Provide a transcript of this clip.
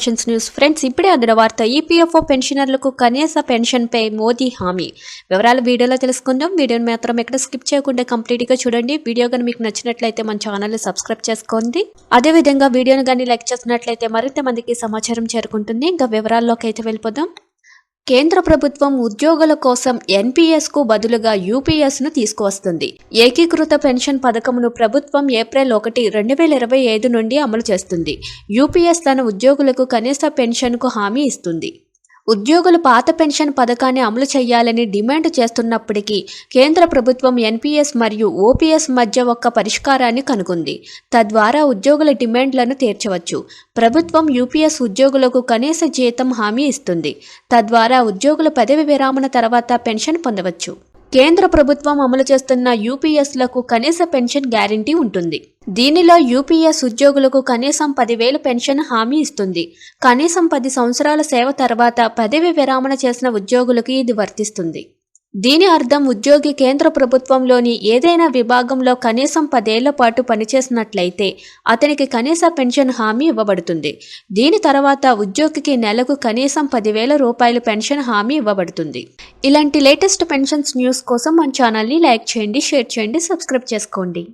Pensions news friends ఇప్పుడే అందిన వార్త ఈపీఎఫ్ఓ పెన్షనర్లకు కనీస పెన్షన్పై మోదీ హామీ. వివరాలు వీడియోలో తెలుసుకుందాం. వీడియోని మాత్రం ఎక్కడ స్కిప్ చేయకుండా కంప్లీట్గా చూడండి. వీడియో కానీ మీకు నచ్చినట్లయితే మన ఛానల్ని సబ్స్క్రైబ్ చేసుకోండి. అదేవిధంగా వీడియోని కానీ లైక్ చేసినట్లయితే మరింత మందికి సమాచారం చేరుకుంటుంది. ఇంకా వివరాల్లోకి అయితే వెళ్ళిపోదాం. కేంద్ర ప్రభుత్వం ఉద్యోగుల కోసం ఎన్పీఎస్కు బదులుగా యూపీఎస్ను తీసుకువస్తుంది. ఏకీకృత పెన్షన్ పథకంను ప్రభుత్వం ఏప్రిల్ ఒకటి రెండు వేల ఇరవై ఐదు నుండి అమలు చేస్తుంది. యూపీఎస్ తన ఉద్యోగులకు కనీస పెన్షన్కు హామీ ఇస్తుంది. ఉద్యోగులు పాత పెన్షన్ పథకాన్ని అమలు చేయాలని డిమాండ్ చేస్తున్నప్పటికీ కేంద్ర ప్రభుత్వం ఎన్పీఎస్ మరియు ఓపీఎస్ మధ్య ఒక పరిష్కారాన్ని కనుగొంది. తద్వారా ఉద్యోగుల డిమాండ్లను తీర్చవచ్చు. ప్రభుత్వం యూపీఎస్ ఉద్యోగులకు కనీస జీతం హామీ ఇస్తుంది. తద్వారా ఉద్యోగుల పదవి విరామణ తర్వాత పెన్షన్ పొందవచ్చు. కేంద్ర ప్రభుత్వం అమలు చేస్తున్న యూపీఎస్లకు కనీస పెన్షన్ గ్యారంటీ ఉంటుంది. దీనిలో యూపీఎస్ ఉద్యోగులకు కనీసం పదివేలు పెన్షన్ హామీ ఇస్తుంది. కనీసం పది సంవత్సరాల సేవ తర్వాత పదవి విరామణ చేసిన ఉద్యోగులకు ఇది వర్తిస్తుంది. దీని అర్థం ఉద్యోగి కేంద్ర ప్రభుత్వంలోని ఏదైనా విభాగంలో కనీసం పదేళ్ళ పాటు పనిచేసినట్లయితే అతనికి కనీస పెన్షన్ హామీ ఇవ్వబడుతుంది. దీని తర్వాత ఉద్యోగికి నెలకు కనీసం పదివేల రూపాయల పెన్షన్ హామీ ఇవ్వబడుతుంది. ఇలాంటి లేటెస్ట్ పెన్షన్స్ న్యూస్ కోసం మన ఛానల్ని లైక్ చేయండి షేర్ చేయండి సబ్స్క్రైబ్ చేసుకోండి.